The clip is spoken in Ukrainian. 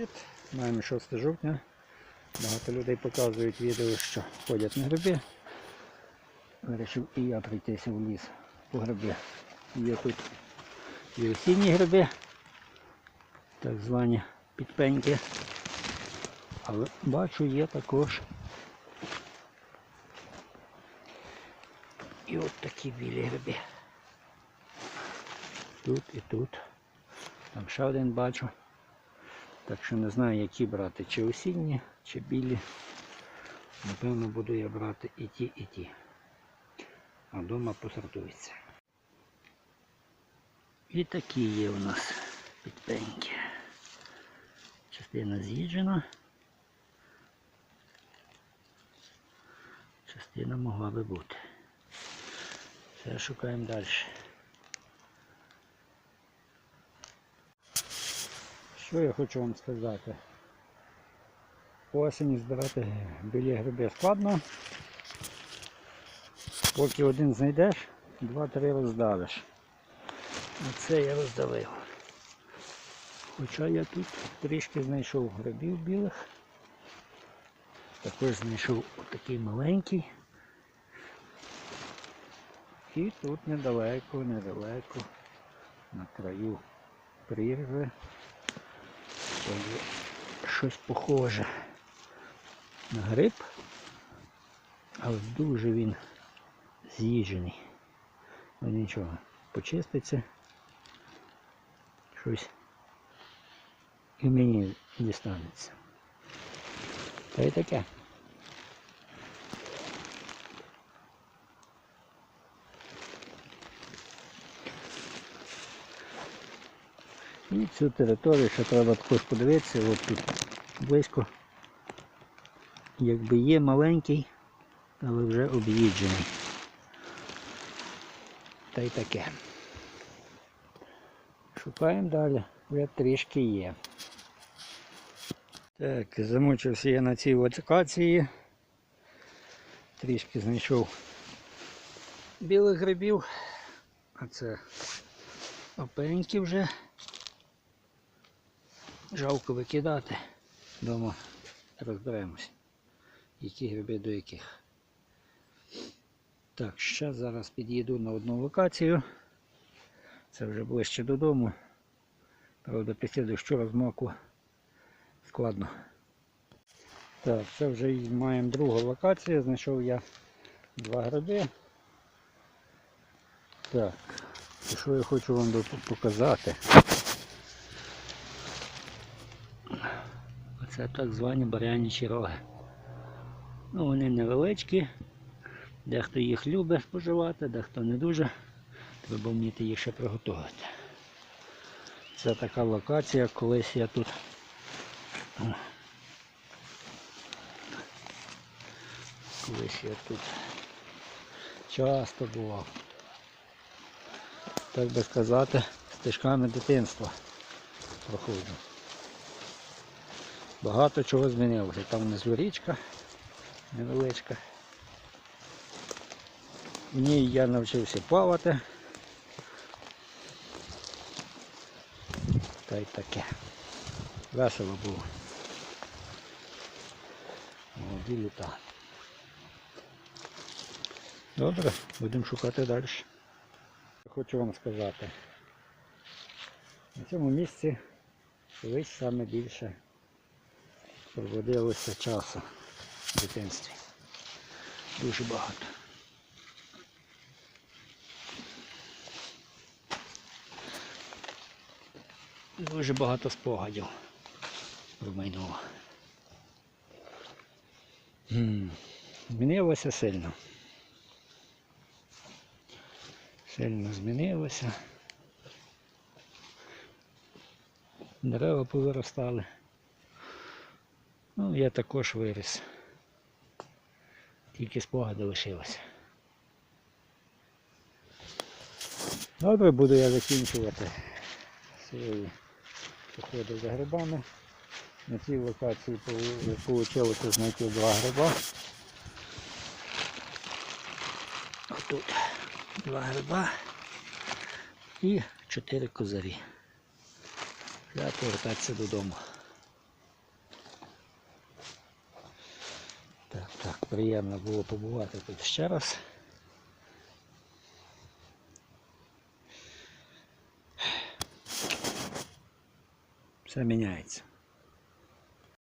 Привіт! Маємо 6 жовтня. Багато людей показують відео, що ходять на гриби. Вирішив і я прийтися в ліс по гриби. Є тут і осінні гриби, так звані підпеньки. Але бачу є також і от такі білі гриби. Тут і тут. Там ще один бачу. Так що не знаю, які брати, чи осінні, чи білі. Напевно, буду я брати і ті, і ті. А вдома посортується. І такі є у нас підпеньки. Частина з'їджена. Частина могла би бути. Все шукаємо далі. Що я хочу вам сказати? Осені збирати білі гриби складно. Поки один знайдеш, два-три роздавиш. Оце я роздавив. Хоча я тут трішки знайшов грибів білих. Також знайшов отакий маленький. І тут недалеко, недалеко, на краю прірви. Є щось похоже на гриб, але дуже він з'їжджений. Ну нічого, почиститься. Щось і мені дістанеться. Та й таке. І цю територію ще треба також подивитися, от тут близько. Якби є маленький, але вже об'їджений. Та й таке. Шукаємо далі, вже трішки є. Так, замучився я на цій локації. Трішки знайшов білих грибів, а це опеньки вже. Жалко викидати. Дома розберемось, які гриби до яких. Так, ще зараз під'їду на одну локацію. Це вже ближче додому. Правда, після дощу розмоку складно. Так, це вже маємо другу локацію. Знайшов я два гриби. Так, що я хочу вам показати? Це так звані барянічі роги. Ну, вони невеличкі, дехто їх любить споживати, дехто не дуже. Треба вміти їх ще приготувати. Це така локація, колись я тут колись я тут часто бував. Так би сказати, стежками дитинства проходжу. Багато чого змінилося. Там внизу річка невеличка. В ній я навчився плавати. Та й таке. Весело було. Молоді літа. Добре, будемо шукати далі. Хочу вам сказати. На цьому місці колись саме більше проводилося часу в дитинстві. Дуже багато. Дуже багато спогадів промайнуло. М, Змінилося сильно. Сильно змінилося. Дерева повиростали. Я також виріс. Тільки спогади лишилися. Добре, буду я закінчувати свої походи за грибами. На цій локації вийшло знайти два гриба. Отут два гриба і чотири козарі. Треба повертатися додому. Приємно було побувати тут ще раз. Все міняється.